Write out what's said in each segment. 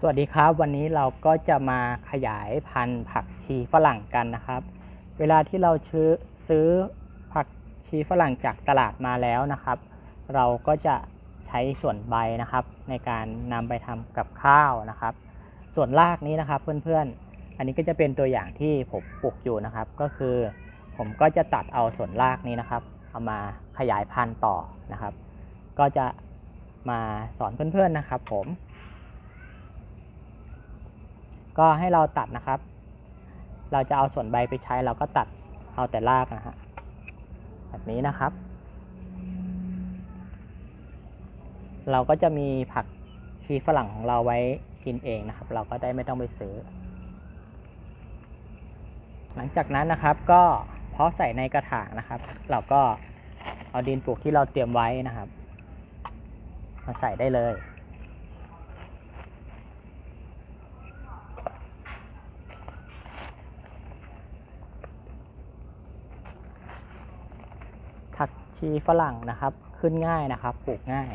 สวัสดีครับ วันนี้เราก็จะมาขยายพันธุ์ผักชีฝรั่งกันนะครับ เวลาที่เราซื้อซื้อผักชีฝรั่งจากตลาดมาแล้วนะครับ เราก็จะใช้ส่วนใบนะครับ ในการนำไปทำกับข้าวนะครับ ส่วนรากนี้นะครับเพื่อนๆ อันนี้ก็จะเป็นตัวอย่างที่ผมปลูกอยู่นะครับ ก็คือ ผมก็จะตัดเอาส่วนรากนี้นะครับ เอามาขยายพันธุ์ต่อนะครับ ก็จะมาสอนเพื่อนๆนะครับ ผม ก็ให้เราตัดนะครับ เราจะเอาส่วนใบไปใช้เราก็ตัดเอาแต่รากนะฮะแบบนี้นะครับ เราก็จะมีผักชีฝรั่งของเราไว้กินเองนะครับ เราก็ได้ไม่ต้องไปซื้อ หลังจากนั้นนะครับก็เพาะใส่ในกระถางนะครับ เราก็เอาดินปลูกที่เราเตรียมไว้นะครับ มาใส่ได้เลย ผัก ชีฝรั่งนะครับ ขึ้นง่ายนะครับ ปลูกง่าย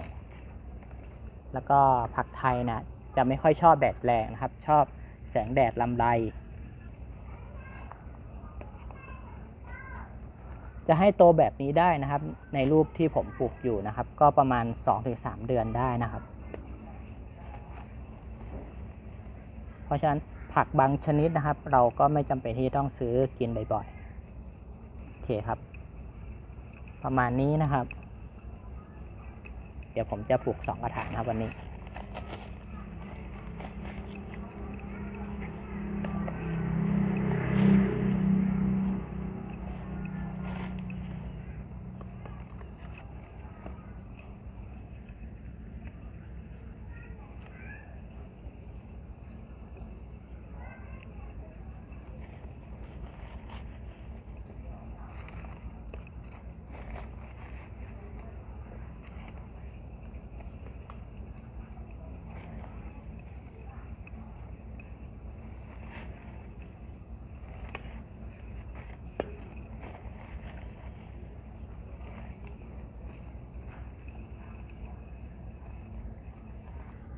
แล้วก็ผักไทยนะจะไม่ค่อยชอบแดดแรงนะครับ ชอบแสงแดดลำไร จะให้โตแบบนี้ได้นะครับ ในรูปที่ผมปลูกอยู่นะครับ ก็ประมาณ 2-3 เดือนได้นะครับ เพราะฉะนั้นผักบางชนิดนะครับ เราก็ไม่จำเป็นที่ต้องซื้อกินบ่อยๆ โอเคครับ ประมาณนี้นะครับ เดี๋ยวผมจะปลูกสองกระถางครับวันนี้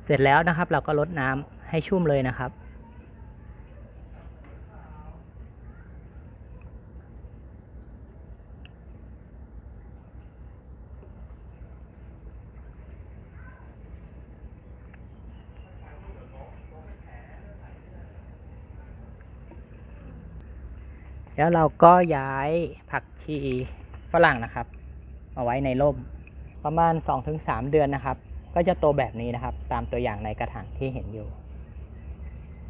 เสร็จแล้วนะครับ เราก็ลดน้ำให้ชุ่มเลยนะครับ แล้วเราก็ย้ายผักชีฝรั่งนะครับมาไว้ในร่มประมาณ 2-3 เดือนนะครับ ก็จะโตแบบนี้นะครับ ตามตัวอย่างในกระถางที่เห็นอยู่